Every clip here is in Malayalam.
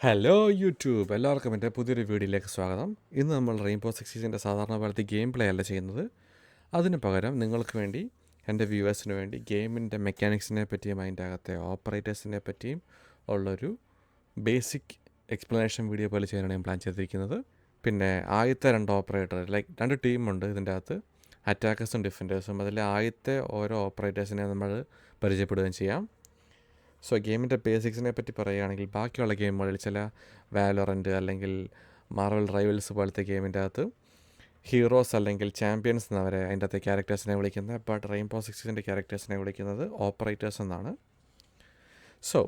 ഹലോ യൂട്യൂബ് എല്ലാവർക്കും എന്റെ പുതിയൊരു വീഡിയോയിലേക്ക് സ്വാഗതം. ഇന്ന് നമ്മൾ റെയിൻബോ സിക്സീസിന്റെ സാധാരണ പോലത്തെ ഗെയിം പ്ലേ അല്ല ചെയ്യുന്നത്. അതിന് പകരം നിങ്ങൾക്ക് വേണ്ടി എന്റെ വ്യൂവേഴ്സിന് വേണ്ടി ഗെയിമിന്റെ മെക്കാനിക്സിനെ പറ്റിയും അതിന്റെ അകത്തെ ഓപ്പറേറ്റേഴ്സിനെ പറ്റിയും ഉള്ളൊരു ബേസിക് എക്സ്പ്ലനേഷൻ വീഡിയോ പോലെ ചെയ്യാനാണ് ഞാൻ പ്ലാൻ ചെയ്തിരിക്കുന്നത്. പിന്നെ ആദ്യത്തെ രണ്ട് ഓപ്പറേറ്റർ ലൈക്ക് രണ്ട് ടീമുണ്ട് ഇതിന്റെ അകത്ത്. അറ്റാക്കേഴ്സും ഡിഫൻഡേഴ്സും അതിൽ ആദ്യത്തെ ഓരോ ഓപ്പറേറ്റേഴ്സിനെ നമ്മൾ പരിചയപ്പെടുകയും ചെയ്യാം. സോ ഗെയിമിന്റെ ബേസിക്സിനെ പറ്റി പറയുകയാണെങ്കിൽ ബാക്കിയുള്ള ഗെയിമുകളിൽ ചില വാലോറന്റ് അല്ലെങ്കിൽ മാർവൽ റൈവൽസ് പോലത്തെ ഗെയിമിന്റെ അകത്ത് ഹീറോസ് അല്ലെങ്കിൽ ചാമ്പ്യൻസ് എന്നവരെ അതിന്റെ അകത്തെ ക്യാരക്ടേഴ്സിനെ വിളിക്കുന്നത്. ബട്ട് റെയിൻബോ സിക്സിന്റെ ക്യാരക്ടേഴ്സിനെ വിളിക്കുന്നത് ഓപ്പറേറ്റേഴ്സ് എന്നാണ്. സോ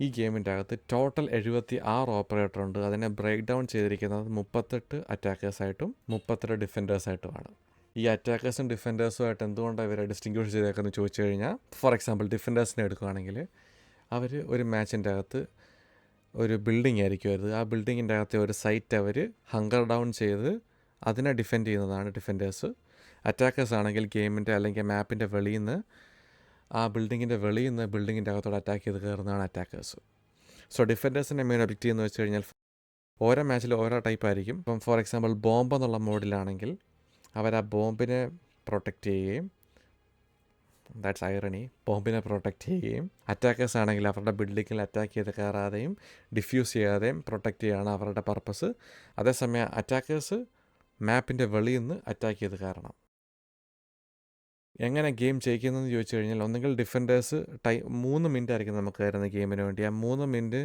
ഈ ഗെയിമിന്റെ അകത്ത് ടോട്ടൽ എഴുപത്തി ആറ് ഓപ്പറേറ്റർ ഉണ്ട്. അതിനെ ബ്രേക്ക് ഡൗൺ ചെയ്തിരിക്കുന്നത് മുപ്പത്തെട്ട് അറ്റാക്കേഴ്സായിട്ടും മുപ്പത്തെട്ട് ഡിഫൻഡേഴ്സായിട്ടുമാണ് ഈ അറ്റാക്കേഴ്സും ഡിഫൻഡേഴ്സുമായിട്ട് എന്തുകൊണ്ടാണ് ഇവരെ ഡിസ്റ്റിങ്ക്യൂഷ് ചെയ്തേക്കെന്ന് ചോദിച്ചു കഴിഞ്ഞാൽ ഫോർ എക്സാമ്പിൾ ഡിഫൻഡേഴ്സിനെ എടുക്കുകയാണെങ്കിൽ അവർ ഒരു മാച്ചിന്റെ അകത്ത് ഒരു ബിൽഡിംഗ് ആയിരിക്കും അത് ആ ബിൽഡിങ്ങിന്റെ അകത്തെ ഒരു സൈറ്റ് അവർ ഹങ്കർ ഡൗൺ ചെയ്ത് അതിനെ ഡിഫെൻഡ് ചെയ്യുന്നതാണ് ഡിഫൻഡേഴ്സ് അറ്റാക്കേഴ്സ് ആണെങ്കിൽ ഗെയിമിന്റെ അല്ലെങ്കിൽ മാപ്പിന്റെ വെളിയിൽ നിന്ന് ആ ബിൽഡിങ്ങിന്റെ വെളിയിൽ നിന്ന് ബിൽഡിങ്ങിന്റെ അകത്തോടെ അറ്റാക്ക് ചെയ്ത് കയറുന്നതാണ് അറ്റാക്കേഴ്സ് സോ ഡിഫൻഡേഴ്സിന്റെ മെയിൻ ഒബ്ജക്റ്റീവ് എന്ന് വെച്ച് കഴിഞ്ഞാൽ ഓരോ മാച്ചിൽ ഓരോ ടൈപ്പ് ആയിരിക്കും. ഇപ്പം ഫോർ എക്സാമ്പിൾ ബോംബ് എന്നുള്ള മോഡിലാണെങ്കിൽ അവർ ആ ബോംബിനെ പ്രൊട്ടക്റ്റ് ചെയ്യുകയും ദാറ്റ്സ് ഐറണി ബോംബിനെ പ്രൊട്ടക്റ്റ് ചെയ്യുകയും അറ്റാക്കേഴ്സ് ആണെങ്കിൽ അവരുടെ ബിൽഡിങ്ങിൽ അറ്റാക്ക് ചെയ്ത് കയറാതെയും ഡിഫ്യൂസ് ചെയ്യാതെയും പ്രൊട്ടക്റ്റ് ചെയ്യുകയാണ് അവരുടെ പർപ്പസ് അതേസമയം അറ്റാക്കേഴ്സ് മാപ്പിന്റെ വെളിയിൽ നിന്ന് അറ്റാക്ക് ചെയ്ത് കയറണം. എങ്ങനെ ഗെയിം ജയിക്കുന്നതെന്ന് ചോദിച്ചു കഴിഞ്ഞാൽ ഒന്നുകിൽ ഡിഫൻഡേഴ്സ് ടൈ മൂന്ന് മിനിറ്റ് ആയിരിക്കും നമുക്ക് കയറുന്ന ഗെയിമിന് വേണ്ടി. ആ മൂന്ന് മിനിറ്റ്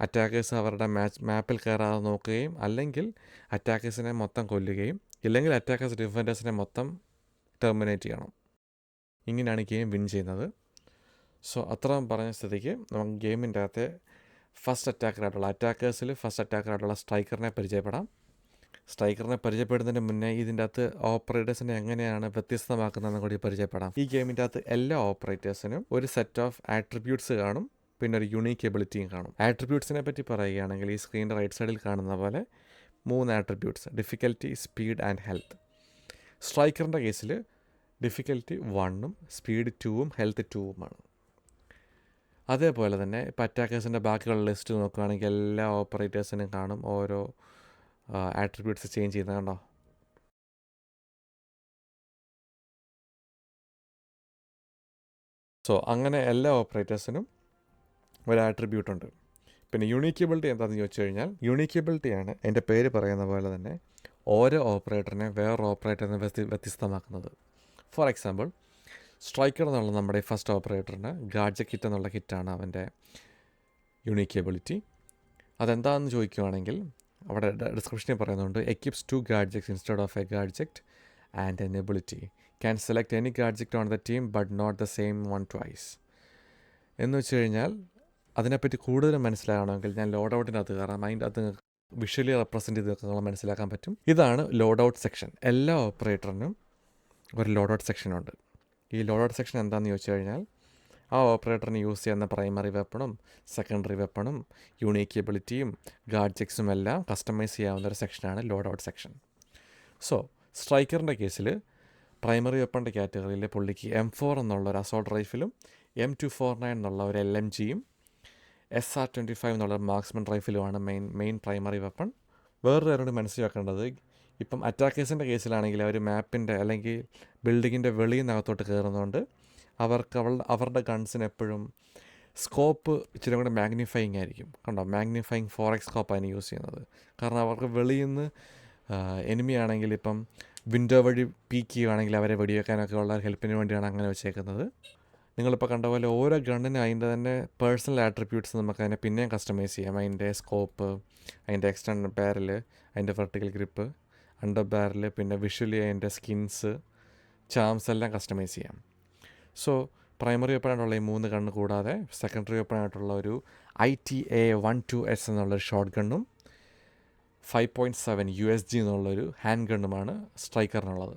അറ്റാക്കേഴ്സ് അവരുടെ മാച്ച് മാപ്പിൽ കയറാതെ നോക്കുകയും അല്ലെങ്കിൽ അറ്റാക്കേഴ്സിനെ മൊത്തം കൊല്ലുകയും ഇല്ലെങ്കിൽ അറ്റാക്കേഴ്സ് ഡിഫൻഡേഴ്സിനെ മൊത്തം ടെർമിനേറ്റ് ചെയ്യണം. ഇങ്ങനെയാണ് ഗെയിം വിൻ ചെയ്യുന്നത്. സോ അത്രയും പറഞ്ഞ സ്ഥിതിക്ക് നമുക്ക് ഗെയിമിന്റെ അകത്തെ ഫസ്റ്റ് അറ്റാക്കറായിട്ടുള്ള അറ്റാക്കേഴ്സിൽ ഫസ്റ്റ് അറ്റാക്കറായിട്ടുള്ള സ്ട്രൈക്കറിനെ പരിചയപ്പെടാം. സ്ട്രൈക്കറിനെ പരിചയപ്പെടുന്നതിന് മുന്നേ ഇതിന്റെ അകത്ത് ഓപ്പറേറ്റേഴ്സിനെ എങ്ങനെയാണ് വ്യത്യസ്തമാക്കുന്നതെന്ന് കൂടി പരിചയപ്പെടാം. ഈ ഗെയിമിന്റെ അകത്ത് എല്ലാ ഓപ്പറേറ്റേഴ്സിനും ഒരു സെറ്റ് ഓഫ് ആട്രിബ്യൂട്ട്സ് കാണും. പിന്നെ ഒരു യുണീക്ക് എബിലിറ്റിയും കാണും. ആട്രിബ്യൂട്ട്സിനെ പറ്റി പറയുകയാണെങ്കിൽ ഈ സ്ക്രീനിന്റെ റൈറ്റ് സൈഡിൽ കാണുന്ന പോലെ മൂന്ന് attributes difficulty speed and health സ്ട്രൈക്കറിന്റെ കേസിൽ ഡിഫിക്കൽറ്റി വണ്ണും സ്പീഡ് ടൂവും ഹെൽത്ത് ടൂവുമാണ് അതേപോലെ തന്നെ ഇപ്പോൾ അറ്റാക്കേഴ്സിന്റെ ബാക്കിയുള്ള ലിസ്റ്റ് നോക്കുകയാണെങ്കിൽ എല്ലാ ഓപ്പറേറ്റേഴ്സിനും കാണും ഓരോ ആട്രിബ്യൂട്ട്സ് ചേഞ്ച് ചെയ്യുന്നത് കണ്ടോ? സോ അങ്ങനെ എല്ലാ ഓപ്പറേറ്റേഴ്സിനും ഒരു ആട്രിബ്യൂട്ട് ഉണ്ട്. പിന്നെ യൂണീക്കബിലിറ്റി എന്താണെന്ന് ചോദിച്ചു കഴിഞ്ഞാൽ യൂണീക്കബിലിറ്റിയാണ് എന്റെ പേര് പറയുന്ന പോലെ തന്നെ ഓരോ ഓപ്പറേറ്ററിനെ വേറെ ഓപ്പറേറ്ററിനെ വ്യത്യ വ്യത്യസ്തമാക്കുന്നത്. ഫോർ എക്സാമ്പിൾ സ്ട്രൈക്കർ എന്നുള്ള നമ്മുടെ ഫസ്റ്റ് ഓപ്പറേറ്ററിന് ഗാഡ്ജ കിറ്റ് എന്നുള്ള കിറ്റാണ് അവന്റെ യൂണീക്കബിലിറ്റി അതെന്താണെന്ന് ചോദിക്കുകയാണെങ്കിൽ അവിടെ ഡിസ്ക്രിപ്ഷനിൽ പറയുന്നുണ്ട് equips two gadgets instead of a gadget and ability can select any gadget on the team but not the same one twice എന്ന് വെച്ച് കഴിഞ്ഞാൽ അതിനെപ്പറ്റി കൂടുതൽ മനസ്സിലാകണമെങ്കിൽ ഞാൻ ലോഡ് ഔട്ടിനകത്ത് കയറാം. അതിന്റെ അത് വിഷ്വലി റെപ്രസെന്റ് ചെയ്ത് മനസ്സിലാക്കാൻ പറ്റും. ഇതാണ് ലോഡ് ഔട്ട് സെക്ഷൻ. എല്ലാ ഓപ്പറേറ്ററിനും ഒരു ലോഡ് ഔട്ട് സെക്ഷനുണ്ട് ഈ ലോഡ് ഔട്ട് സെക്ഷൻ എന്താണെന്ന് ചോദിച്ചു കഴിഞ്ഞാൽ ആ ഓപ്പറേറ്ററിന് യൂസ് ചെയ്യുന്ന പ്രൈമറി വെപ്പണും സെക്കൻഡറി വെപ്പണും യൂണീക്ക് എബിലിറ്റിയും ഗാഡ്ജക്സും എല്ലാം കസ്റ്റമൈസ് ചെയ്യാവുന്ന ഒരു സെക്ഷനാണ് ലോഡ് ഔട്ട് സെക്ഷൻ. സോ സ്ട്രൈക്കറിന്റെ കേസിൽ പ്രൈമറി വെപ്പണിന്റെ കാറ്റഗറിയിൽ പുള്ളിക്ക് എം ഫോർ എന്നുള്ള ഒരു അസോൾട്ട് റൈഫിലും എം ടു ഫോർ നയൻ എന്നുള്ള ഒരു എൽ എം ജിയും എസ് ആർ ട്വന്റി ഫൈവ് എന്നുള്ള മാർക്സ്മൻ റൈഫിലുമാണ് മെയിൻ മെയിൻ പ്രൈമറി വെപ്പൺ വേറൊരു കാര്യം മനസ്സിലാക്കേണ്ടത് ഇപ്പം അറ്റാക്കേഴ്സിന്റെ കേസിലാണെങ്കിൽ അവർ മാപ്പിന്റെ അല്ലെങ്കിൽ ബിൽഡിങ്ങിന്റെ വെളിയിൽ നിന്നകത്തോട്ട് കയറുന്നതുകൊണ്ട് അവർക്ക് അവൾ അവരുടെ ഗൺസിന് എപ്പോഴും സ്കോപ്പ് ഇച്ചിരി കൂടെ മാഗ്നിഫൈങ് ആയിരിക്കും. കണ്ടോ? മാഗ്നിഫൈങ് ഫോർ എക്സ് സ്കോപ്പാണ് യൂസ് ചെയ്യുന്നത്. കാരണം അവർക്ക് വെളിയിൽ നിന്ന് എനിമി ആണെങ്കിൽ ഇപ്പം വിൻഡോ വഴി പീക്ക് ചെയ്യുകയാണെങ്കിൽ അവരെ വെടിവെക്കാനൊക്കെ ഉള്ള ഹെൽപ്പിന് വേണ്ടിയാണ് അങ്ങനെ വെച്ചേക്കുന്നത്. നിങ്ങളിപ്പോൾ കണ്ട പോലെ ഓരോ ഗണ്ണിനും അതിന്റെ തന്നെ പേഴ്സണൽ ആട്രിബ്യൂട്ട്സ് നമുക്ക് അതിനെ പിന്നെയും കസ്റ്റമൈസ് ചെയ്യാം. അതിന്റെ സ്കോപ്പ് അതിന്റെ എക്സ്റ്റേണൽ ബാരൽ അതിന്റെ വെർട്ടിക്കൽ ഗ്രിപ്പ് അണ്ടർ ബാരൽ പിന്നെ വിഷ്വലി അതിന്റെ സ്കിൻസ് ചാംസ് എല്ലാം കസ്റ്റമൈസ് ചെയ്യാം. സോ പ്രൈമറി വെപ്പണായിട്ടുള്ള ഈ മൂന്ന് ഗണ്ണ് കൂടാതെ സെക്കൻഡറി വെപ്പണായിട്ടുള്ള ഒരു I T A one two S എന്നുള്ളൊരു short ഗണ്ണും five point seven U S G എന്നുള്ളൊരു ഹാൻഡ് ഗണ്ണുമാണ് സ്ട്രൈക്കറിനുള്ളത്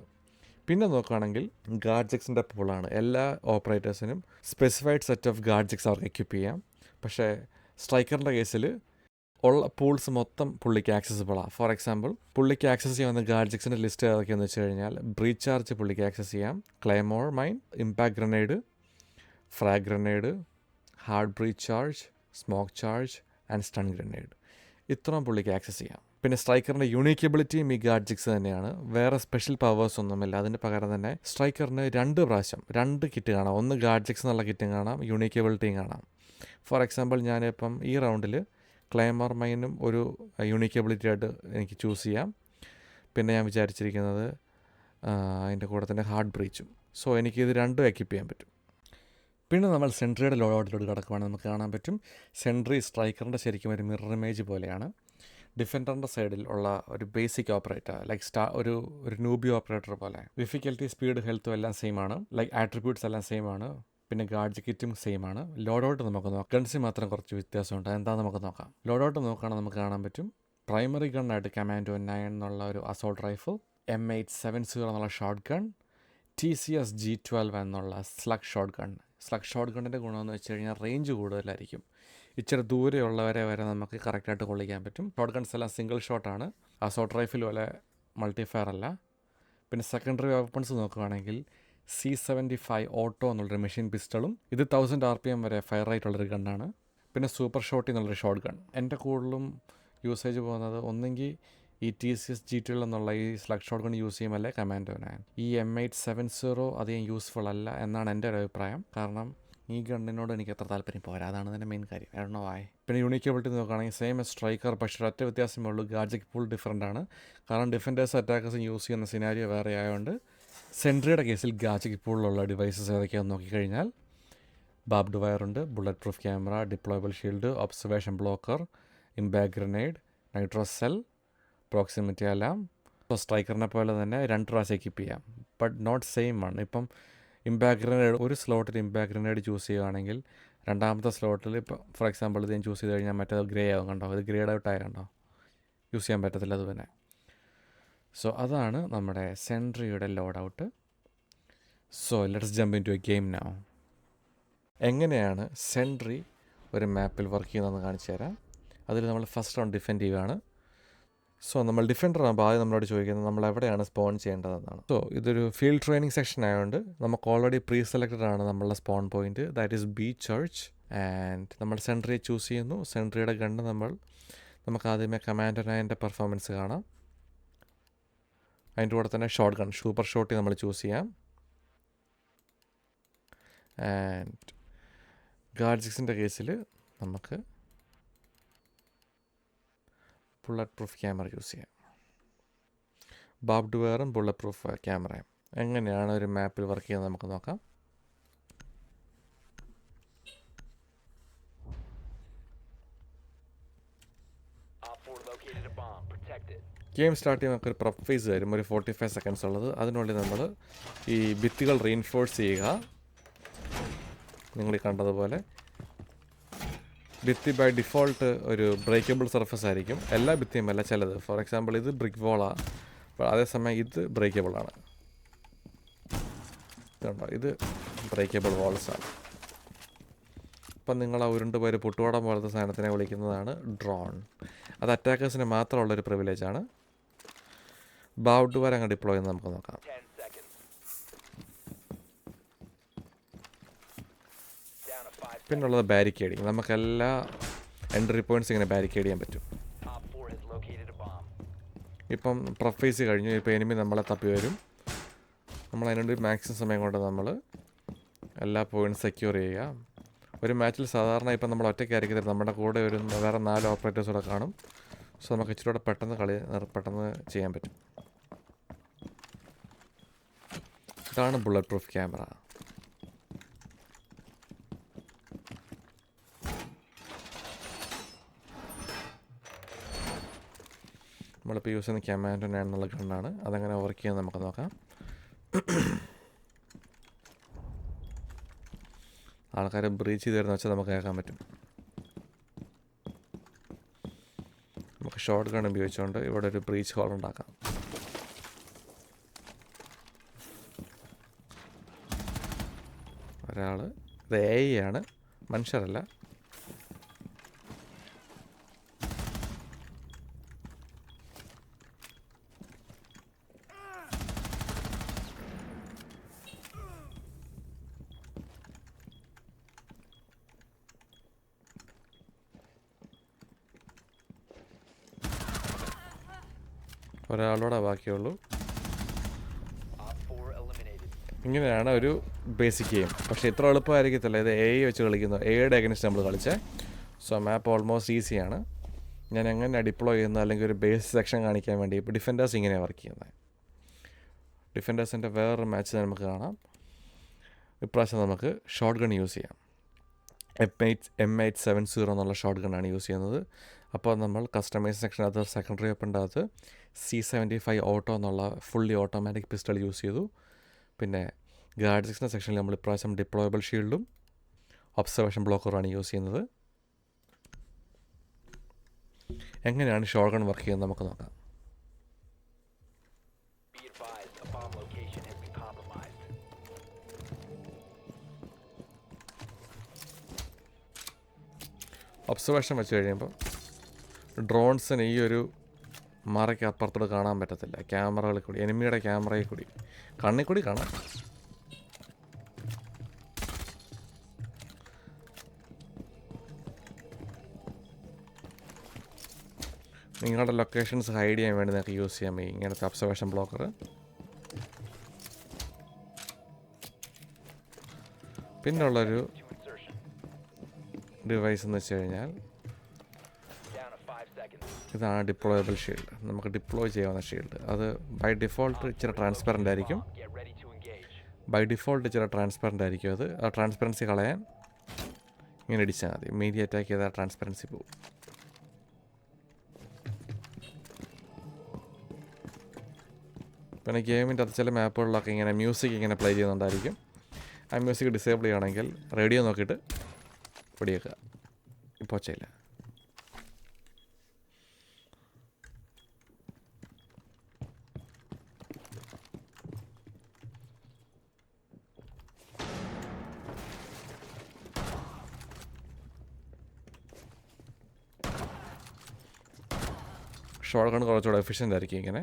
പിന്നെ നോക്കുകയാണെങ്കിൽ ഗാഡ്ജെക്സിന്റെ പൂളാണ്. എല്ലാ ഓപ്പറേറ്റേഴ്സിനും സ്പെസിഫൈഡ് സെറ്റ് ഓഫ് ഗാഡ്ജെക്സ് അവർക്ക് എക്യുപ്പ് ചെയ്യാം. പക്ഷേ സ്ട്രൈക്കറിന്റെ കേസിൽ ഉള്ള പൂൾസ് മൊത്തം പുള്ളിക്ക് ആക്സസിബിളാണ് ഫോർ എക്സാമ്പിൾ പുള്ളിക്ക് ആക്സസ് ചെയ്യാവുന്ന ഗാഡ്ജക്സിന്റെ ലിസ്റ്റ് ഏതൊക്കെയാണെന്ന് വെച്ച് കഴിഞ്ഞാൽ ബ്രീച്ച് ചാർജ് പുള്ളിക്ക് ആക്സസ് ചെയ്യാം. Claymore mine impact grenade frag grenade hard breach charge smoke charge and stun grenade ഇത്രയും പുള്ളിക്ക് ആക്സസ് ചെയ്യാം. പിന്നെ സ്ട്രൈക്കറിന്റെ യൂണിക്കബിലിറ്റി ഈ ഗാഡ്ജിക്സ് തന്നെയാണ്. വേറെ സ്പെഷ്യൽ പവേഴ്സ് ഒന്നുമില്ല. അതിന് പകരം തന്നെ സ്ട്രൈക്കറിന് രണ്ട് പ്രാവശ്യം രണ്ട് കിറ്റ് കാണാം. ഒന്ന് ഗാഡ്ജിക്സ് എന്നുള്ള കിറ്റും കാണാം. യൂണിക്കബിലിറ്റിയും കാണാം. ഫോർ എക്സാമ്പിൾ ഞാനിപ്പം ഈ റൗണ്ടിൽ ക്ലൈമർ മൈനും ഒരു യൂണിക്കബിലിറ്റി ആയിട്ട് എനിക്ക് ചൂസ് ചെയ്യാം. പിന്നെ ഞാൻ വിചാരിച്ചിരിക്കുന്നത് അതിന്റെ കൂടെ തന്നെ ഹാർഡ് ബ്രീച്ചും സോ എനിക്കിത് രണ്ടും എക്യുപ്പ് ചെയ്യാൻ പറ്റും. പിന്നെ നമ്മൾ സെൻട്രിയുടെ ലോഡൗട്ടിലോട്ട് കിടക്കുവാണെങ്കിൽ നമുക്ക് കാണാൻ പറ്റും. സെൻട്രി സ്ട്രൈക്കറിന്റെ ശരിക്കും ഒരു മിറർ ഇമേജ് പോലെയാണ്. ഡിഫൻഡറിന്റെ സൈഡിൽ ഉള്ള ഒരു ബേസിക് ഓപ്പറേറ്റർ ലൈക്ക് സ്റ്റാ ഒരു ഒരു നൂബി ഓപ്പറേറ്റർ പോലെ. ഡിഫിക്കൽറ്റി സ്പീഡ് ഹെൽത്തും എല്ലാം സെയിം ആണ്. ലൈക്ക് ആട്രിബ്യൂട്ട്സ് എല്ലാം സെയിം ആണ്. പിന്നെ ഗാഡ്ജ് കിറ്റും സെയിം ആണ്. ഔട്ട് നമുക്ക് നോക്കാം. ഗൺസിൽ മാത്രം കുറച്ച് വ്യത്യാസമുണ്ട്. എന്താ നമുക്ക് നോക്കാം? ലോഡ് ഔട്ട് നോക്കുകയാണെങ്കിൽ നമുക്ക് കാണാൻ പറ്റും. പ്രൈമറി ഗണ്ണായിട്ട് കമാൻഡോ നയൻ എന്നുള്ള ഒരു assault rifle M eight seven zero എന്നുള്ള short gun T C S G twelve എന്നുള്ള slug shot gun slug shot ഗണ്ണിന്റെ ഗുണമെന്ന് വെച്ച് കഴിഞ്ഞാൽ റേഞ്ച് കൂടുതലായിരിക്കും. ഇച്ചിരി ദൂരെയുള്ളവരെ വരെ നമുക്ക് കറക്റ്റായിട്ട് കൊള്ളിക്കാൻ പറ്റും. ഷോട്ട് ഗൺസ് എല്ലാം സിംഗിൾ ഷോട്ടാണ് അസോട്ട് റൈഫിൽ പോലെ മൾട്ടിഫയർ അല്ല. പിന്നെ സെക്കൻഡറി വെപ്പൺസ് നോക്കുകയാണെങ്കിൽ സി സെവന്റി ഫൈവ് ഓട്ടോ എന്നുള്ളൊരു മെഷീൻ പിസ്റ്റളും ഇത് തൗസൻഡ് ആർ പി എം വരെ ഫയർ ആയിട്ടുള്ളൊരു ഗണ്ണാണ് പിന്നെ സൂപ്പർ ഷോട്ടി എന്നുള്ളൊരു ഷോട്ട് ഗൺ എന്റെ കൂടുതലും യൂസേജ് പോകുന്നത് ഒന്നെങ്കിൽ ഈ T C S G T എന്നുള്ള ഈ സ്ലഗ് ഷോട്ട് ഗൺ യൂസ് ചെയ്യുമല്ലേ? കമാൻഡോ നയൻ ഈ എം എയ്റ്റ് സെവൻ സീറോ അധികം യൂസ്ഫുൾ അല്ല എന്നാണ് എന്റെ ഒരു അഭിപ്രായം. കാരണം ഈ ഗണ്ണിനോട് എനിക്ക് അത്ര താല്പര്യം. പോരാ അതാണ് തന്നെ മെയിൻ കാര്യം. എണ്ണമായി പിന്നെ യൂണിക്കബിലിറ്റി നോക്കുകയാണെങ്കിൽ സെയിം സ്ട്രൈക്കർ പക്ഷേ ഒറ്റ വ്യത്യാസമേ ഉള്ളൂ. ഗാഡ്ജറ്റ് ഫുൾ ഡിഫറന്റ് ആണ്. കാരണം ഡിഫൻഡേഴ്സ് അറ്റാക്കേഴ്സും യൂസ് ചെയ്യുന്ന സിനാരിയോ വേറെ ആയതുകൊണ്ട് സെൻട്രിയുടെ കേസിൽ ഗാജറ്റ് പൂളിലുള്ള ഡിവൈസസ് ഏതൊക്കെയാണെന്ന് നോക്കിക്കഴിഞ്ഞാൽ barbed വയറുണ്ട് bullet proof camera deployable shield observation blocker impact grenade nitro cell proximity alarm ഇപ്പോൾ സ്ട്രൈക്കറിനെ പോലെ തന്നെ രണ്ട് പ്രാവശ്യം എക്യൂപ്പ് ചെയ്യാം. ബട്ട് നോട്ട് സെയിം ആണ്. ഇപ്പം ഇമ്പാക്ട് ഗ്രനേഡ് ഒരു സ്ലോട്ടിൽ ഇമ്പാക്ട് ഗ്രനേഡ് ചൂസ് ചെയ്യുകയാണെങ്കിൽ രണ്ടാമത്തെ സ്ലോട്ടിൽ ഇപ്പോൾ ഫോർ എക്സാമ്പിൾ ഇത് ചൂസ് ചെയ്ത് കഴിഞ്ഞാൽ മറ്റേ ഗ്രേ ആകും കണ്ടോ? ഇത് ഗ്രേഡ് ഔട്ട് ആയ കണ്ടോ യൂസ് ചെയ്യാൻ പറ്റത്തില്ല അത് സോ അതാണ് നമ്മുടെ സെൻട്രിയുടെ loadout so let's jump into a game now എങ്ങനെയാണ് സെൻട്രി ഒരു മാപ്പിൽ വർക്ക് ചെയ്യുന്നതെന്ന് കാണിച്ചു തരാം. അതിൽ നമ്മൾ ഫസ്റ്റ് റൗണ്ട് ഡിഫെൻഡ് ചെയ്യുകയാണ്. സോ നമ്മൾ ഡിഫൻഡർ ആകുമ്പോൾ ആദ്യം നമ്മളോട് ചോദിക്കുന്നത് നമ്മൾ എവിടെയാണ് സ്പോൺ ചെയ്യേണ്ടതെന്നാണ്. സോ ഇതൊരു ഫീൽഡ് ട്രെയിനിങ് സെക്ഷൻ ആയതുകൊണ്ട് നമുക്ക് ഓൾറെഡി പ്രീ സെലക്റ്റഡ് ആണ് നമ്മളുടെ spawn point that is B church and നമ്മൾ സെൻട്രിയെ ചൂസ് ചെയ്യുന്നു. സെൻട്രിയുടെ ഗണ്ണ് നമ്മൾ നമുക്ക് ആദ്യമേ കമാൻഡർ നയന്റെ പെർഫോമൻസ് കാണാം. അതിന്റെ കൂടെ തന്നെ ഷോർട്ട് ഗൺ സൂപ്പർ ഷോട്ടി നമ്മൾ ചൂസ് ചെയ്യാം. ആൻഡ് ഗാർഡ്സിക്സിന്റെ കേസിൽ നമുക്ക് ബുള്ളറ്റ് പ്രൂഫ് ക്യാമറ യൂസ് ചെയ്യാം. ബാബ്ഡ് വെയറും ബുള്ളറ്റ് പ്രൂഫ് ക്യാമറയും എങ്ങനെയാണ് ഒരു മാപ്പിൽ വർക്ക് ചെയ്യുന്നത് നമുക്ക് നോക്കാം. Op 4 located a bomb. Protect game start ചെയ്യുമ്പോൾ ഒരു പ്രൊഫൈസ് ഫേസ് വരും. ഒരു ഫോർട്ടി ഫൈവ് സെക്കൻഡ്സ് ഉള്ളത്. അതിനുള്ളിൽ നമ്മൾ ഈ ഭിത്തികൾ റീൻഫോഴ്സ് ചെയ്യുക. നിങ്ങൾ കണ്ടതുപോലെ ഭിത്തി ബൈ ഡിഫോൾട്ട് ഒരു ബ്രേക്കബിൾ സർഫസ് ആയിരിക്കും. എല്ലാ ഭിത്തിയും അല്ല ചിലത്. ഫോർ എക്സാമ്പിൾ ഇത് ബ്രിക്ക് വോളാണ് അതേസമയം ഇത് ബ്രേക്കബിൾ ആണ്. ഇതുണ്ടോ? ഇത് ബ്രേക്കബിൾ വാൾസ് ആണ്. ഇപ്പം നിങ്ങൾ ആ ഉരുണ്ട് പോയൊരു പുട്ടുവടം പോലത്തെ സാധനത്തിനെ വിളിക്കുന്നതാണ് ഡ്രോൺ അത് അറ്റാക്കേഴ്സിന് മാത്രമുള്ളൊരു പ്രിവിലേജാണ് ബൗഡ് വരെ അങ്ങ് ഡിപ്ലോയ് ചെയ്യുന്നത് നമുക്ക് നോക്കാം. പിന്നുള്ളത് ബാരിക്കേഡിങ്. നമുക്ക് എല്ലാ എൻട്രി പോയിന്റ്സ് ഇങ്ങനെ ബാരിക്കേഡ് ചെയ്യാൻ പറ്റും. Op 4 has located a bomb. ഇപ്പം പ്രൊഫൈസ് കഴിഞ്ഞു. ഇപ്പോൾ എനിമി നമ്മളെ തപ്പി വരും. നമ്മൾ അതിനുവേണ്ടി മാക്സിമം സമയം കൊണ്ട് നമ്മൾ എല്ലാ പോയിന്റ്സ് സെക്യൂർ ചെയ്യുക. ഒരു മാച്ചിൽ സാധാരണ ഇപ്പം നമ്മൾ ഒറ്റയ്ക്ക് ഒറ്റയ്ക്കായിരിക്കത്തില്ല നമ്മുടെ കൂടെ ഒരു വേറെ നാല് ഓപ്പറേറ്റേഴ്സ് കൂടെ കാണും. സോ നമുക്ക് ഇച്ചിരി കൂടെ പെട്ടെന്ന് കളി പെട്ടെന്ന് ചെയ്യാൻ പറ്റും. ഇതാണ് ബുള്ളറ്റ് പ്രൂഫ് ക്യാമറ നമ്മളിപ്പോൾ യൂസ് ചെയ്യുന്ന ക്യാമാൻഡോ നയൻ എന്നുള്ള ഗണ്ണാണ് അതെങ്ങനെ വർക്ക് ചെയ്യാൻ നമുക്ക് നോക്കാം. ആൾക്കാരെ ബ്രീച്ച് ചെയ്ത് തരുന്ന വെച്ചാൽ നമുക്ക് കേൾക്കാൻ പറ്റും. നമുക്ക് ഷോർട്ട് ഗൺ ഉപയോഗിച്ചുകൊണ്ട് ഇവിടെ ഒരു ബ്രീച്ച് ഹോൾ ഉണ്ടാക്കാം. ഒരാൾ ഇത് എ ആണ് മനുഷ്യരല്ല. ഒരാളോടെ ബാക്കിയുള്ളൂ. Op 4 eliminated. ഇങ്ങനെയാണ് ഒരു ബേസിക് ഗെയിം പക്ഷെ ഇത്ര എളുപ്പമായിരിക്കത്തില്ല. ഇത് എ വെച്ച് കളിക്കുന്നു. എയുടെ അഗൻസ്റ്റ് നമ്മൾ കളിച്ചേ. സോ മാപ്പ് ഓൾമോസ്റ്റ് ഈസിയാണ് ഞാൻ എങ്ങനെ ഡിപ്ലോയ് ചെയ്യുന്ന അല്ലെങ്കിൽ ഒരു ബേസ് സെക്ഷൻ കാണിക്കാൻ വേണ്ടി ഇപ്പോൾ ഡിഫൻഡേഴ്സ് ഇങ്ങനെയാണ് വർക്ക് ചെയ്യുന്നത് ഡിഫൻഡേഴ്സിന്റെ വേറൊരു മാച്ച് നമുക്ക് കാണാം. ഇപ്രാവശ്യം നമുക്ക് ഷോർട്ട് ഗൺ യൂസ് ചെയ്യാം. M eight M eight seven zero എന്നുള്ള ഷോർട്ട് ഗണ്ണാണ് യൂസ് ചെയ്യുന്നത്. അപ്പോൾ നമ്മൾ കസ്റ്റമൈസ് സെക്ഷനകത്ത് സെക്കൻഡറി വെപ്പന്റെ അകത്ത് സി സെവന്റി ഫൈവ് ഓട്ടോ എന്നുള്ള ഫുള്ളി ഓട്ടോമാറ്റിക് പിസ്റ്റൾ യൂസ് ചെയ്തു. പിന്നെ ഗാർഡ് സിക്സിന്റെ സെക്ഷനിൽ നമ്മൾ ഇപ്രാവശ്യം ഡിപ്ലോയബിൾ ഷീൽഡും ഒബ്സർവേഷൻ ബ്ലോക്കറുമാണ് യൂസ് ചെയ്യുന്നത്. എങ്ങനെയാണ് ഷോർഗൺ വർക്ക് ചെയ്യുന്നത് നമുക്ക് നോക്കാം. ഒബ്സർവേഷൻ വെച്ച് കഴിയുമ്പോൾ ഡ്രോൺസിന് ഈ ഒരു മറയ്ക്ക് അപ്പുറത്തോട് കാണാൻ പറ്റത്തില്ല. ക്യാമറകളിൽ കൂടി എനിമിയുടെ ക്യാമറയിൽ കൂടി. കണ്ണിൽ കൂടി കാണാം. നിങ്ങളുടെ ലൊക്കേഷൻസ് ഹൈഡ് ചെയ്യാൻ വേണ്ടി നിങ്ങൾക്ക് യൂസ് ചെയ്യാൻ മതി ഇങ്ങനത്തെ ഒബ്സർവേഷൻ ബ്ലോക്കർ പിന്നുള്ളൊരു. ഡിവൈസ് എന്ന് വെച്ച് കഴിഞ്ഞാൽ ഇതാണ് ഡിപ്ലോയബിൾ ഷീൽഡ് നമുക്ക് ഡിപ്ലോയ് ചെയ്യാവുന്ന ഷീൽഡ് അത് ബൈ ഡിഫോൾട്ട് ഇച്ചിരി ട്രാൻസ്പെറന്റ് ആയിരിക്കും. ബൈ ഡിഫോൾട്ട് ഇച്ചിരി ട്രാൻസ്പെറന്റ് ആയിരിക്കും അത്. ആ ട്രാൻസ്പെറൻസി കളയാൻ ഇങ്ങനെ അടിച്ചാൽ മതി. മീഡിയ അറ്റാക്ക് ചെയ്താൽ ട്രാൻസ്പെറൻസി പോകും. പിന്നെ ഗെയിമിന്റെ അത് ചില മാപ്പുകളിലൊക്കെ ഇങ്ങനെ മ്യൂസിക് ഇങ്ങനെ പ്ലേ ചെയ്യുന്നുണ്ടായിരിക്കും. ആ മ്യൂസിക് ഡിസേബിൾ ചെയ്യണമെങ്കിൽ റേഡിയോ നോക്കിയിട്ട് പൊടിയേക്കുക. ഇപ്പോൾ ചെയ്യില്ല ഷോർട്ട് ഗൺ കുറച്ചുകൂടെ എഫിഷ്യന്റ് ആയിരിക്കും ഇങ്ങനെ.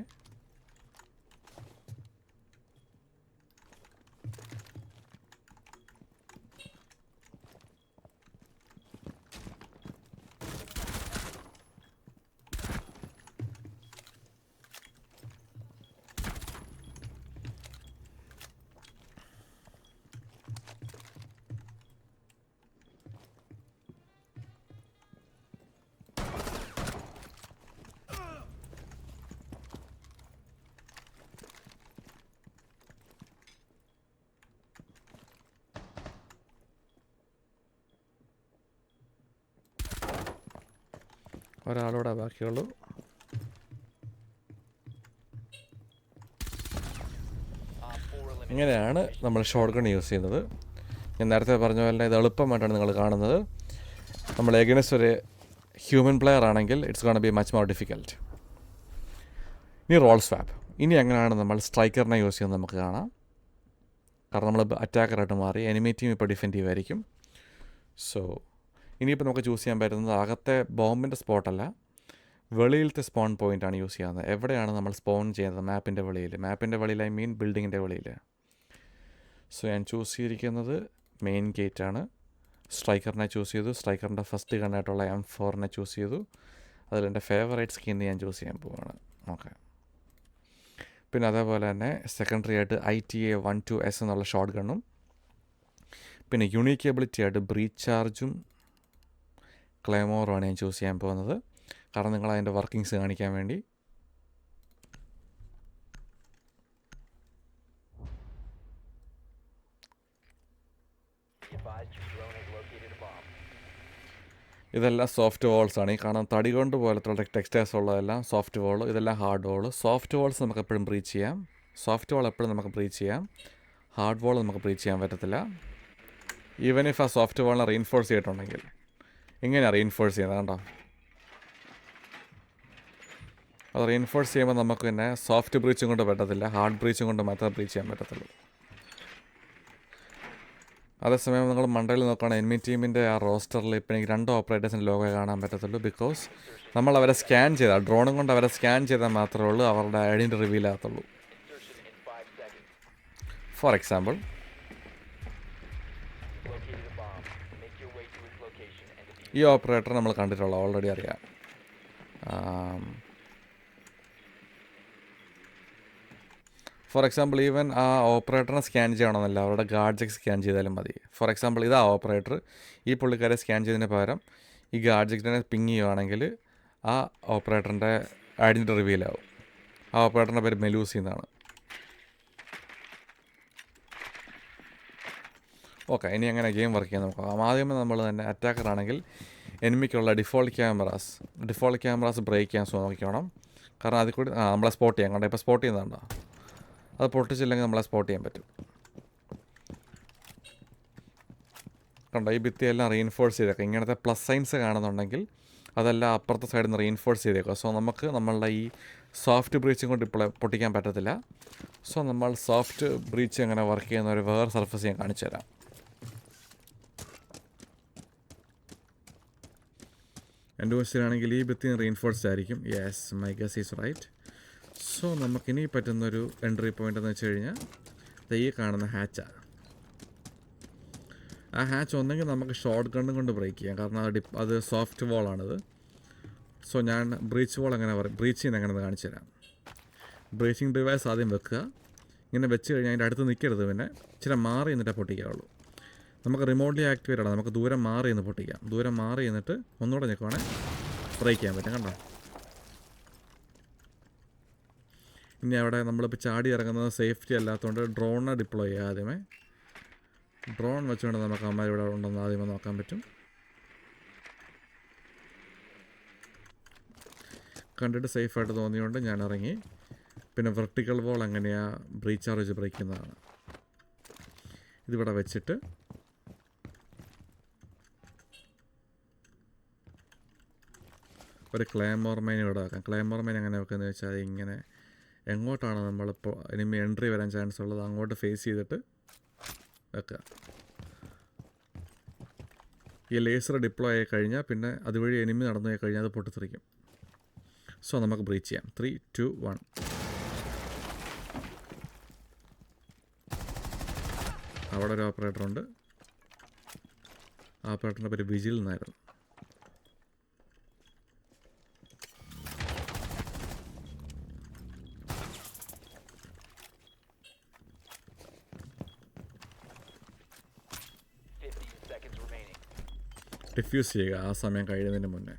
ഒരാളൂടെ ബാക്കിയുള്ളൂ. Op 4 eliminated. ഇങ്ങനെയാണ് നമ്മൾ ഷോർട്ട് ഗൺ യൂസ് ചെയ്യുന്നത്. ഞാൻ നേരത്തെ പറഞ്ഞ പോലെ ഇത് എളുപ്പമായിട്ടാണ് നിങ്ങൾ കാണുന്നത്. നമ്മൾ എഗനസ്റ്റ് ഒരു ഹ്യൂമൻ പ്ലെയർ ആണെങ്കിൽ it's gonna be much more difficult ഇനി റോൾ സ്വാപ്പ് ഇനി എങ്ങനെയാണ് നമ്മൾ സ്ട്രൈക്കറിനെ യൂസ് ചെയ്യുന്നത് നമുക്ക് കാണാം. കാരണം നമ്മൾ അറ്റാക്കറായിട്ട് മാറി എനിമി ടീം ഇപ്പോൾ ആയിരിക്കും. സോ ഇനിയിപ്പോൾ നമുക്ക് ചൂസ് ചെയ്യാൻ പറ്റുന്നത് അകത്തെ ബോംബിന്റെ സ്പോട്ടല്ല വെളിയിലത്തെ സ്പോൺ പോയിന്റാണ് യൂസ് ചെയ്യുന്നത് എവിടെയാണ് നമ്മൾ സ്പോൺ ചെയ്യുന്നത്? മാപ്പിന്റെ വെളിയിൽ. മാപ്പിന്റെ വെളിയിൽ ഐ മീൻ ബിൽഡിങ്ങിന്റെ വെളിയിൽ. സോ ഞാൻ ചൂസ് ചെയ്തിരിക്കുന്നത് മെയിൻ ഗേറ്റാണ് സ്ട്രൈക്കറിനെ ചൂസ് ചെയ്തു. സ്ട്രൈക്കറിന്റെ ഫസ്റ്റ് കണ്ടായിട്ടുള്ള എം ഫോറിനെ ചൂസ് ചെയ്തു. അതിൽ എന്റെ ഫേവറേറ്റ് സ്കിൻ ഞാൻ ചൂസ് ചെയ്യാൻ പോവുകയാണ് ഓക്കെ പിന്നെ അതേപോലെ തന്നെ സെക്കൻഡറി ആയിട്ട് I T A one two S എന്നുള്ള ഷോർട്ട് ഗണ്ണും പിന്നെ യുണീക്ക് എബിലിറ്റി ആയിട്ട് ബ്രീച്ച് ചാർജും ക്ലേമോറുമാണ് ഞാൻ ചൂസ് ചെയ്യാൻ പോകുന്നത്. കാരണം നിങ്ങൾ അതിന്റെ വർക്കിങ്സ് കാണിക്കാൻ വേണ്ടി. ഇതെല്ലാം സോഫ്റ്റ് വോൾസ് ആണ്. ഈ കാണാൻ തടി കൊണ്ട് പോലത്തുള്ള ടെക്സ്റ്റൈൽസ് ഉള്ളതെല്ലാം സോഫ്റ്റ് വോൾ ഇതെല്ലാം ഹാർഡ് വോൾ സോഫ്റ്റ് വോൾസ് നമുക്ക് എപ്പോഴും ബ്രീച്ച് ചെയ്യാം. സോഫ്റ്റ് വോൾ എപ്പോഴും നമുക്ക് ബ്രീച്ച് ചെയ്യാം. ഹാർഡ് വോൾ നമുക്ക് ബ്രീച്ച് ചെയ്യാൻ പറ്റത്തില്ല. ഈവൻ ഇഫ് ആ സോഫ്റ്റ് വോളിനെ റീൻഫോഴ്സ് ചെയ്തിട്ടുണ്ടെങ്കിൽ. ഇങ്ങനെയാണ് റീൻഫോഴ്സ് ചെയ്യുന്നത് കണ്ടോ അത് റീൻഫോഴ്സ് ചെയ്യുമ്പോൾ നമുക്ക് പിന്നെ സോഫ്റ്റ് ബ്രീച്ചും കൊണ്ട് പറ്റത്തില്ല. ഹാർഡ് ബ്രീച്ചും കൊണ്ട് മാത്രമേ ബ്രീച്ച് ചെയ്യാൻ പറ്റത്തുള്ളൂ. അതേസമയം നിങ്ങൾ മണ്ടയിൽ നോക്കുകയാണെങ്കിൽ എനിമി ടീമിന്റെ ആ റോസ്റ്ററിൽ ഇപ്പം എനിക്ക് രണ്ട് ഓപ്പറേറ്റേഴ്സിന്റെ ലോഗോ കാണാൻ പറ്റത്തുള്ളൂ. ബിക്കോസ് നമ്മൾ അവരെ സ്കാൻ ചെയ്താൽ ഡ്രോണും കൊണ്ട് അവരെ സ്കാൻ ചെയ്താൽ മാത്രമേ ഉള്ളൂ അവരുടെ ഐഡന്റി റിവീൽ ആകത്തുള്ളൂ. Insertion in 5 seconds. For example ഈ ഓപ്പറേറ്റർ നമ്മൾ കണ്ടിട്ടുള്ള ഓൾറെഡി അറിയാം. ഫോർ എക്സാമ്പിൾ ഈവൻ ആ ഓപ്പറേറ്ററിനെ സ്കാൻ ചെയ്യണമെന്നല്ല. അവരുടെ ഗാഡ്ജക്ക് സ്കാൻ ചെയ്താലും മതി. ഫോർ എക്സാമ്പിൾ ഇതാ ഓപ്പറേറ്റർ ഈ പുള്ളിക്കാരെ സ്കാൻ ചെയ്തതിന് പകരം ഈ ഗാഡ്ജറ്റിനെ പിങ് ചെയ്യുവാണെങ്കിൽ ആ ഓപ്പറേറ്ററിന്റെ ഐഡന്റി റിവീലാവും ആ ഓപ്പറേറ്ററിന്റെ പേര് മെലൂസി എന്നാണ്. ഓക്കെ ഇനി അങ്ങനെ ഗെയിം വർക്ക് ചെയ്യാൻ നോക്കാം. ആദ്യമേ നമ്മൾ തന്നെ അറ്റാക്കർ ആണെങ്കിൽ എനിമിക്കുള്ള default cameras default cameras break ചെയ്യാൻ ശ്രമിക്കണം കാരണം അതിൽ കൂടി ആ നമ്മളെ സ്പോട്ട് ചെയ്യാം. കണ്ടോ ഇപ്പോൾ സ്പോട്ട് ചെയ്യുന്നുണ്ടോ അത് പൊട്ടിച്ചില്ലെങ്കിൽ നമ്മളെ സ്പോട്ട് ചെയ്യാൻ പറ്റും. കണ്ടോ ഈ ഭിത്തിയെല്ലാം റീഇൻഫോഴ്സ് ചെയ്തേക്കാം. ഇങ്ങനത്തെ പ്ലസ് സൈൻസ് കാണുന്നുണ്ടെങ്കിൽ അതെല്ലാം അപ്പുറത്തെ സൈഡിൽ നിന്ന് റീഇൻഫോഴ്സ് ചെയ്തേക്കാം സോ നമുക്ക് നമ്മളുടെ ഈ സോഫ്റ്റ് ബ്രീച്ചും കൊണ്ട് ഇപ്പോൾ പൊട്ടിക്കാൻ പറ്റത്തില്ല. സോ നമ്മൾ സോഫ്റ്റ് ബ്രീച്ച് എങ്ങനെ വർക്ക് ചെയ്യുന്ന ഒരു വേറെ സർഫസ് ഞാൻ കാണിച്ചു തരാം എന്റെ വശത്തിലാണെങ്കിൽ ഈ ഭിത്തി റീൻഫോഴ്സ് ആയിരിക്കും. Yes my guess is right so നമുക്കിനി പറ്റുന്നൊരു എൻട്രി പോയിന്റ് എന്ന് വെച്ച് കഴിഞ്ഞാൽ ഈ കാണുന്ന ഹാച്ചാണ് ആ. ഹാച്ച് ഒന്നെങ്കിൽ നമുക്ക് ഷോർട്ട് ഗണ്ണും കൊണ്ട് ബ്രേക്ക് ചെയ്യാം. കാരണം അത് ഡിപ്പ് അത് സോഫ്റ്റ് വോളാണത് സോ ഞാൻ ബ്രീച്ച് വോൾ എങ്ങനെ പറയും ബ്രീച്ച് ചെയ്യുന്ന എങ്ങനെ കാണിച്ചു തരാം. ബ്രീച്ചിങ് ഡിവൈസ് ആദ്യം വെക്കുക. ഇങ്ങനെ വെച്ച് കഴിഞ്ഞാൽ അതിന്റെ അടുത്ത് നിൽക്കരുത് പിന്നെ. ചില മാറി നിന്നിട്ടേ പൊട്ടിക്കാവുള്ളൂ. നമുക്ക് റിമോട്ട്ലി ആക്ടിവേറ്റ് ആണ്. നമുക്ക് ദൂരം മാറി നിന്ന് പൊട്ടിക്കാം. ദൂരം മാറി നിന്നിട്ട് ഒന്നുകൂടെ നിൽക്കുവാണെങ്കിൽ ബ്രേക്ക് ചെയ്യാൻ പറ്റും. കണ്ടോ? ഇനി അവിടെ നമ്മളിപ്പോൾ ചാടി ഇറങ്ങുന്നത് സേഫ്റ്റി അല്ലാത്തതുകൊണ്ട് ഡ്രോണിനെ ഡിപ്ലോയ് ചെയ്യുക ആദ്യമേ. ഡ്രോൺ വെച്ചുകൊണ്ട് നമുക്ക് അമ്മ ഇവിടെ ഉണ്ടെന്ന് ആദ്യമേ നോക്കാൻ പറ്റും. കണ്ടിട്ട് സേഫായിട്ട് തോന്നിയുകൊണ്ട് ഞാൻ ഇറങ്ങി. പിന്നെ വെർട്ടിക്കൽ വോൾ എങ്ങനെയാണ് ബ്രീച്ചാർജ് ബ്രേക്കുന്നതാണ് ഇതിവിടെ വെച്ചിട്ട് ഒരു ക്ലേമോർ മൈൻ ഇവിടെ വെക്കാം. ക്ലേമോർ മൈൻ എങ്ങനെ വെക്കുന്നത് വെച്ചാൽ ഇങ്ങനെ എങ്ങോട്ടാണ് നമ്മളിപ്പോൾ ഇനിമി എൻട്രി വരാൻ ചാൻസ് ഉള്ളത് അങ്ങോട്ട് ഫേസ് ചെയ്തിട്ട് വെക്കുക. ഈ ലേസർ ഡിപ്ലോയ് ആയി കഴിഞ്ഞാൽ പിന്നെ അതുവഴി എനിമി നടന്നു പോയി കഴിഞ്ഞാൽ അത് പൊട്ടിത്തെറിക്കും. സോ നമുക്ക് ബ്രീച്ച് ചെയ്യാം. ത്രീ ടു വൺ അവിടെ ഒരു ഓപ്പറേറ്റർ ഉണ്ട്. ആ ഓപ്പറേറ്ററിന്റെ പേര് വിജിൽ എന്നായിരുന്നു ഡിഫ്യൂസ് ചെയ്യുക ആ സമയം കഴിയുന്നതിന് മുന്നേ.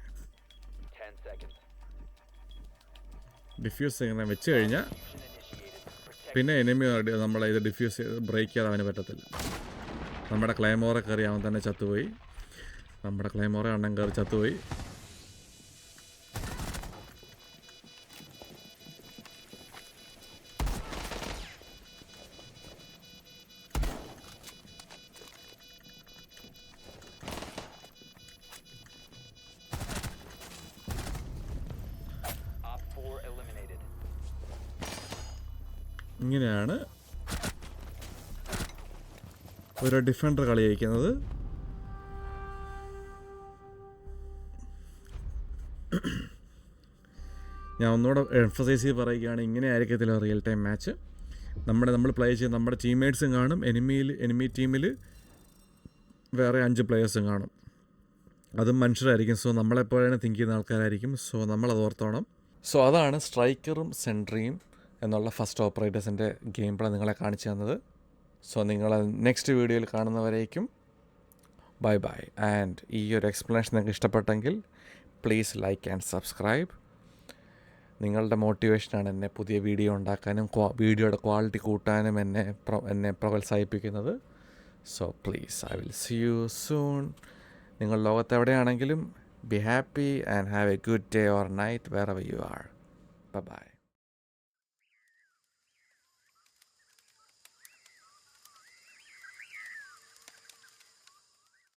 ഡിഫ്യൂസ് ചെയ്യുന്ന വെച്ച് കഴിഞ്ഞാൽ പിന്നെ എനിമി നമ്മളെ ഇത് ഡിഫ്യൂസ് ചെയ്ത് ബ്രേക്ക് ചെയ്യാൻ അവന് പറ്റത്തില്ല. നമ്മുടെ ക്ലൈമോറെ കയറി അവൻ തന്നെ ചത്തുപോയി. നമ്മുടെ ക്ലൈമോറെ അണ്ണൻ കയറി ചത്തുപോയി. ഇങ്ങനെയാണ് ഒരു ഡിഫൻഡർ കളി ഞാൻ ഒന്നുകൂടെ എംഫസൈസ് ചെയ്ത് പറയുകയാണ് ഇങ്ങനെ ആയിരിക്കത്തില്ല റിയൽ ടൈം മാച്ച് നമ്മുടെ നമ്മൾ പ്ലേ ചെയ്യുന്ന നമ്മുടെ ടീംമേറ്റ്സും കാണും എനിമിയിൽ എനിമി ടീമിൽ വേറെ അഞ്ച് പ്ലേയേഴ്സും കാണും. അതും മനുഷ്യരായിരിക്കും. സോ നമ്മളെപ്പോഴാണ് തിങ്ക് ചെയ്യുന്ന ആൾക്കാരായിരിക്കും. സോ നമ്മളത് ഓർത്തോണം. സോ അതാണ് സ്ട്രൈക്കറും സെൻട്രിയും എന്നുള്ള ഫസ്റ്റ് ഓപ്പറേറ്റേഴ്സിന്റെ ഗെയിം പ്ലേ നിങ്ങളെ കാണിച്ചു തന്നത്. സോ നിങ്ങൾ നെക്സ്റ്റ് വീഡിയോയിൽ കാണുന്നവരേക്കും ബൈ ബൈ. ആൻഡ് ഈ ഒരു എക്സ്പ്ലനേഷൻ നിങ്ങൾക്ക് ഇഷ്ടപ്പെട്ടെങ്കിൽ പ്ലീസ് ലൈക്ക് ആൻഡ് സബ്സ്ക്രൈബ്. നിങ്ങളുടെ മോട്ടിവേഷനാണ് എന്നെ പുതിയ വീഡിയോ ഉണ്ടാക്കാനും വീഡിയോയുടെ ക്വാളിറ്റി കൂട്ടാനും എന്നെ എന്നെ പ്രോത്സാഹിപ്പിക്കുന്നത്. So please I will see you soon. നിങ്ങൾ ലോകത്ത് എവിടെയാണെങ്കിലും be happy and have a good day or night wherever you are. Bye.